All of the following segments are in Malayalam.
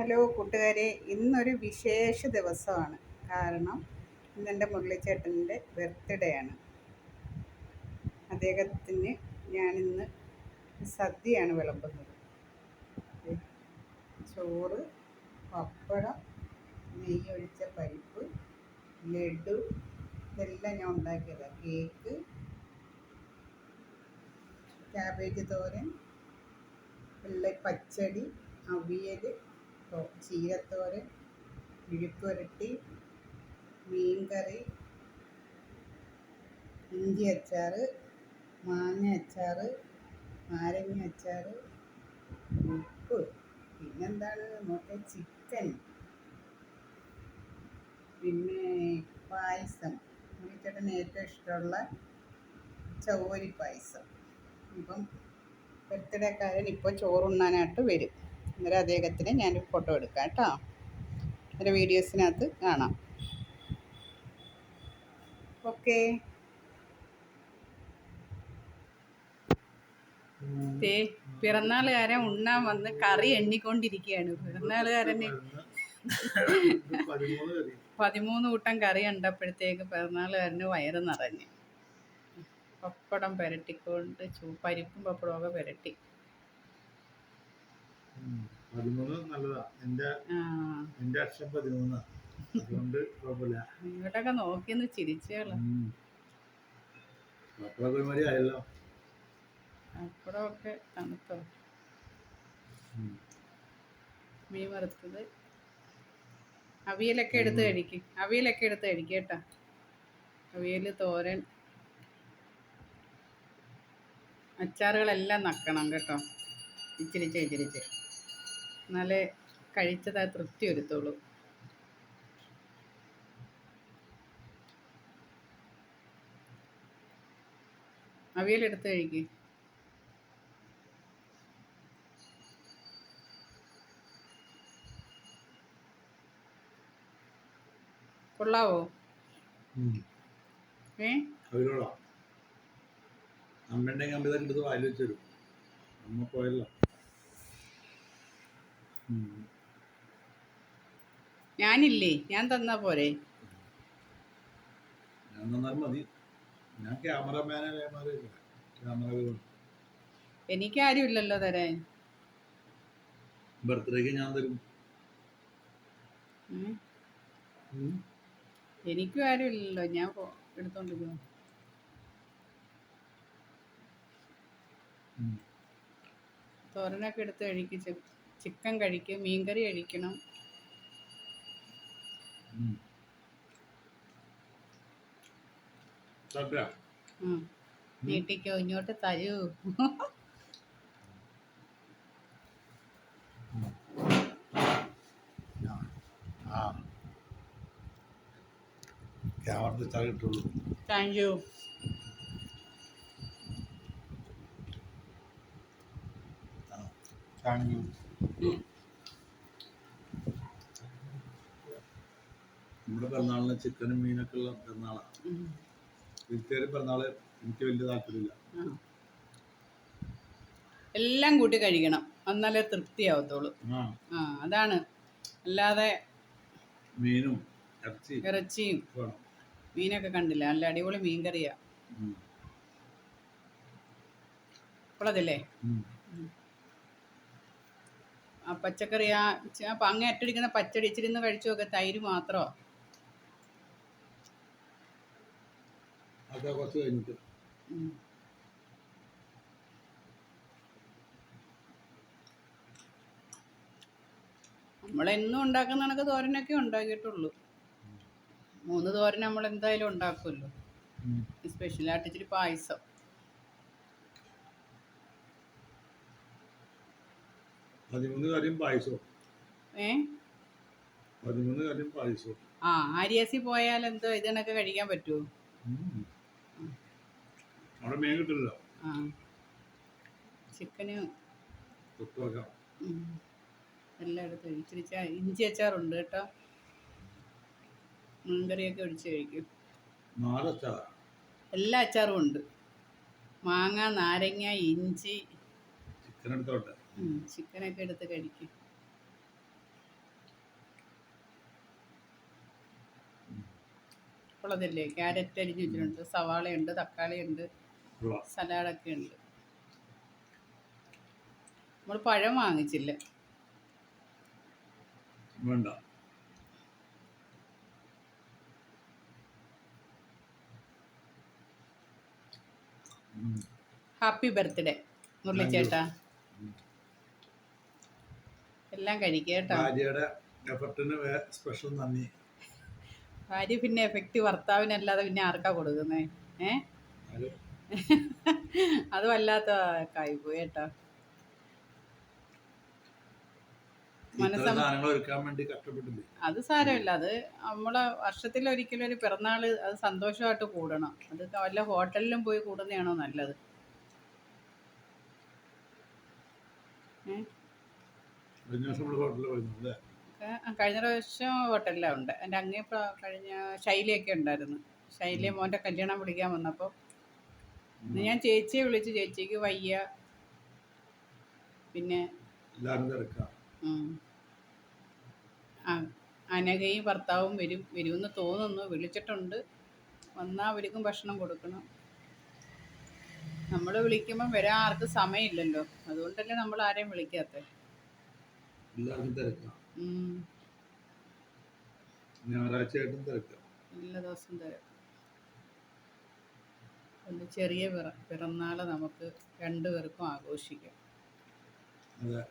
ഹലോ കൂട്ടുകാരെ ഇന്നൊരു വിശേഷ ദിവസമാണ്. കാരണം ഇന്നെന്റെ മുരളിച്ചേട്ടന്റെ ബർത്ത്ഡേ ആണ്. അദ്ദേഹത്തിന് ഞാനിന്ന് സദ്യയാണ് വിളമ്പുന്നത്. ചോറ് പപ്പടം നെയ്യൊഴിച്ച പരിപ്പ് ലഡു ഇതെല്ലാം ഞാൻ ഉണ്ടാക്കിയതാണ് കേക്ക് ക്യാബേജ് തോരൻ വെള്ള പച്ചടി അവിയൽ തോ- ചീരത്തോരൻ മീൻ മീൻകറി ഇഞ്ചി അച്ചാർ മാങ്ങ അച്ചാർ നാരങ്ങ അച്ചാർ ഉപ്പ് പിന്നെന്താണ് നോക്കിയ ചിക്കൻ. പിന്നെ പായസം. ചേട്ടന് ഏറ്റവും ഇഷ്ടമുള്ള ചവരി പായസം. ഇപ്പം ബർത്ത്ഡേക്കാരൻ ഇപ്പോൾ ചോറുണ്ണാനായിട്ട് വരും. അന്നേരം അദ്ദേഹത്തിന് ഞാൻ ഫോട്ടോ എടുക്കാം കേട്ടോ. അന്നേരം വീഡിയോസിനകത്ത് കാണാം. ഓക്കെ ദേ പിറന്നാളുകാരൻ ഉണ്ണാൻ വന്ന് കറി എണ്ണിക്കൊണ്ടിരിക്കുകയാണ്. പിറന്നാളുകാരനെ പതിമൂന്ന് കൂട്ടം കറി കണ്ടപ്പോഴത്തേക്ക് പിറന്നാളുകാരന് വയറ് നിറഞ്ഞു. പപ്പടം പുരട്ടിക്കൊണ്ട് ചൂ പരിപ്പും പപ്പടമൊക്കെ പുരട്ടി. പതിമൂന്ന് നല്ലതാ. എന്റെ എന്റെ അക്ഷരം പതിമൂന്ന്. അതുകൊണ്ട് കുഴപ്പമില്ല. ഇങ്ങോട്ടൊക്കെ നോക്കിയൊന്ന് ചിരിച്ചോളൂ ഉം. പപ്പടം ഒരുമാതിരി ആയല്ലോ. പപ്പടമൊക്കെ തണുത്തോ. മീൻ വറുത്തത്. അവിയലൊക്കെ എടുത്ത് കഴിക്കും. അവിയലൊക്കെ എടുത്ത് കഴിക്കും കേട്ടോ. അവിയൽ തോരൻ. അച്ചാറുകളെല്ലാം നക്കണം കേട്ടോ. ഇച്ചിരിച്ച് ഇച്ചിരിച്ച് എന്നാലേ കഴിച്ചത് ആ തൃപ്തി വരുത്തുള്ളൂ. അവിയലെടുത്ത് കഴിക്ക്. കൊള്ളാവോ. ഏ? അവരോടാ അമ്മയുണ്ടെങ്കിൽ അമ്മ ഇതൊക്കെ എടുത്ത് വായിൽ വെച്ചു തരും. അമ്മ പോയല്ലോ. ഞാനില്ലേ? ഞാൻ തന്ന പോരെ. ഞാൻ തന്നാലും മതി. ഞാൻ ക്യാമറമാനെ ക്യാമറ എനിക്കാരും ഇല്ലല്ലോ തരാൻ. ബർത്ത്ഡേക്ക് ഞാൻ തരും. എനിക്കും ആരും ഇല്ലല്ലോ ഞാൻ എടുത്തോണ്ടിരിക്കുന്നു. തോരനൊക്കെ എടുത്ത് കഴിക്കും ചിക്കൻ കഴിക്കും മീൻകറി കഴിക്കണം. നീട്ടിക്കോ ഇങ്ങോട്ട് തരൂ. Camera thank you thank you നമ്മുടെ പിറന്നാളിന് ചിക്കനും മീനൊക്കെ ഉള്ള പിറന്നാളാണ് വെജിറ്റേറിയൻ പിറന്നാൾ എനിക്ക് വലിയ താല്പര്യമില്ല. എല്ലാം കൂട്ടി കഴിക്കണം. എന്നാലേ തൃപ്തിയാവത്തുള്ളൂ. ആ. അതാണ്. അല്ലാതെ മീനും ഇറച്ചി ഇറച്ചിയും മീനൊക്കെ കണ്ടില്ല? നല്ല അടിപൊളി മീൻ കറിയാ പച്ചക്കറി ആ അപ്പം അങ്ങ് അറ്റടിക്കുന്ന പച്ചടി ഇച്ചിരി ഒന്ന് കഴിച്ചു നോക്കുക തൈര് മാത്രമോ കുറച്ച് കഴിഞ്ഞിട്ട്. നമ്മളെന്നും ഉണ്ടാക്കുന്ന കണക്ക് തോരനൊക്കെ ഉണ്ടാക്കിയിട്ടുള്ളൂ. മൂന്ന് തോരൻ നമ്മൾ എന്തായാലും ഉണ്ടാക്കുമല്ലോ. സ്പെഷ്യലായിട്ട് ഇച്ചിരി പായസം. പതിമൂന്ന് കാര്യം പായസവും ഏ? പതിമൂന്ന് കാര്യം പായസവും ആ ആര്യാസി പോയാൽ എന്തോ ഇതിനൊക്കെ കഴിക്കാൻ പറ്റുമോ. അവിടെ മീൻ കിട്ടില്ല ആ. ചിക്കന്. എല്ലായിടത്തും ഇച്ചിരി ഇഞ്ചി അച്ചാറുണ്ട് കേട്ടോ. മീൻകറിയൊക്കെ ഒഴിച്ച് കഴിക്കും. എല്ലാ അച്ചാറും ഉണ്ട്. മാങ്ങ നാരങ്ങ ഇഞ്ചി. ചിക്കൻ എടുത്തോട്ടെ? ചിക്കനൊക്കെ എടുത്ത് കഴിക്കും. ഉള്ളതല്ലേ? ക്യാരറ്റ് അരിഞ്ഞ് വെച്ചിട്ടുണ്ട്. സവാള ഉണ്ട് സലാഡൊക്കെ ഉണ്ട് നമ്മൾ പഴം വാങ്ങിച്ചില്ല. ഹാപ്പി ബർത്ത്ഡേ മുരളി ചേട്ടാ എല്ലാം കഴിക്കുക കേട്ടോ. ഭാര്യയുടെ എഫർട്ടിന് സ്പെഷ്യൽ നന്ദി. ഭാര്യ പിന്നെ എഫക്റ്റ് ഭർത്താവിനല്ലാതെ പിന്നെ ആർക്കാ കൊടുക്കുന്നേ? ഏ? അത് വല്ലാത്ത കായിപ്പോയി കേട്ടോ. അത് സാരമില്ല. അത് നമ്മളെ വർഷത്തിൽ ഒരിക്കലും ഒരു പിറന്നാൾ അത് സന്തോഷമായിട്ട് കൂടണം. അത് വല്ല ഹോട്ടലിലും പോയി കൂടുന്നതാണോ നല്ലത്? ഏ? കഴിഞ്ഞ പ്രാവശ്യം ഹോട്ടലിലാണ് ഉണ്ട്. എന്റെ അങ്ങേ കഴിഞ്ഞ ശൈലിയൊക്കെ ഉണ്ടായിരുന്നു. ശൈലി മോന്റെ കല്യാണം വിളിക്കാൻ വന്നപ്പോൾ ഞാൻ ചേച്ചിയെ വിളിച്ച് ചേച്ചിക്ക് വയ്യ. പിന്നെ അനകയും അനഘയും ഭർത്താവും വരും വരുമെന്ന് തോന്നുന്നു. വിളിച്ചിട്ടുണ്ട്. വന്നാൽ അവർക്കും ഭക്ഷണം കൊടുക്കണം. നമ്മൾ വിളിക്കുമ്പം വരാൻ ആർക്കും സമയമില്ലല്ലോ. അതുകൊണ്ടല്ലേ നമ്മൾ ആരെയും വിളിക്കാത്തത്. എല്ലാവർക്കും തിരക്കാം. ഉം. ഞായറാഴ്ചയായിട്ടും തിരക്കാം. എല്ലാ ദിവസവും തിരക്കാം. ഒന്ന് ചെറിയ പിറ പിറന്നാൾ നമുക്ക് രണ്ടുപേർക്കും ആഘോഷിക്കാം. അതെ.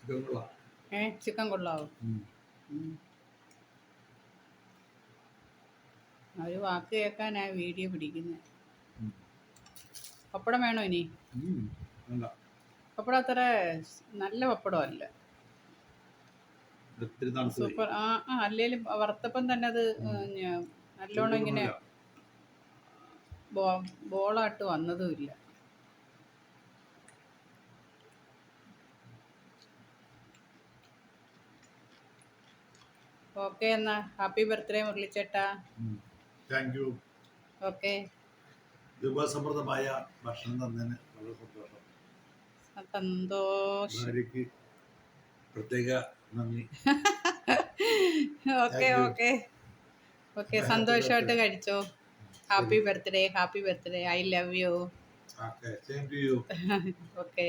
ചിക്കൻ കൊള്ളാം. ഏ ചിക്കൻ കൊള്ളാവോ? ഒരു വാക്ക് കേൾക്കാനാ വീഡിയോ പിടിക്കുന്നത്. പപ്പടം വേണോ ഇനി? പപ്പടം അത്ര നല്ല പപ്പടം അല്ല. സൂപ്പർ ആ ആ അല്ലേലും വറുത്തപ്പം തന്നെ അത് നല്ലോണം ഇങ്ങനെ ബോളായിട്ട് വന്നതും ബോളായിട്ട് വന്നതുമില്ല ഓക്കെ എന്നാ. ഹാപ്പി ബർത്ത്ഡേ മുരളിച്ചേട്ടാ. താങ്ക് യു ഓക്കെ വിഭവസമൃദ്ധമായ ഭക്ഷണം തന്നതിന് വളരെ സന്തോഷം. സന്തോഷം. ഭാര്യയ്ക്ക് പ്രത്യേക നന്ദി. ഓക്കെ. ഓക്കെ ഓക്കെ സന്തോഷമായിട്ട്. കഴിച്ചോ. Happy birthday happy birthday I love you okay thank to you okay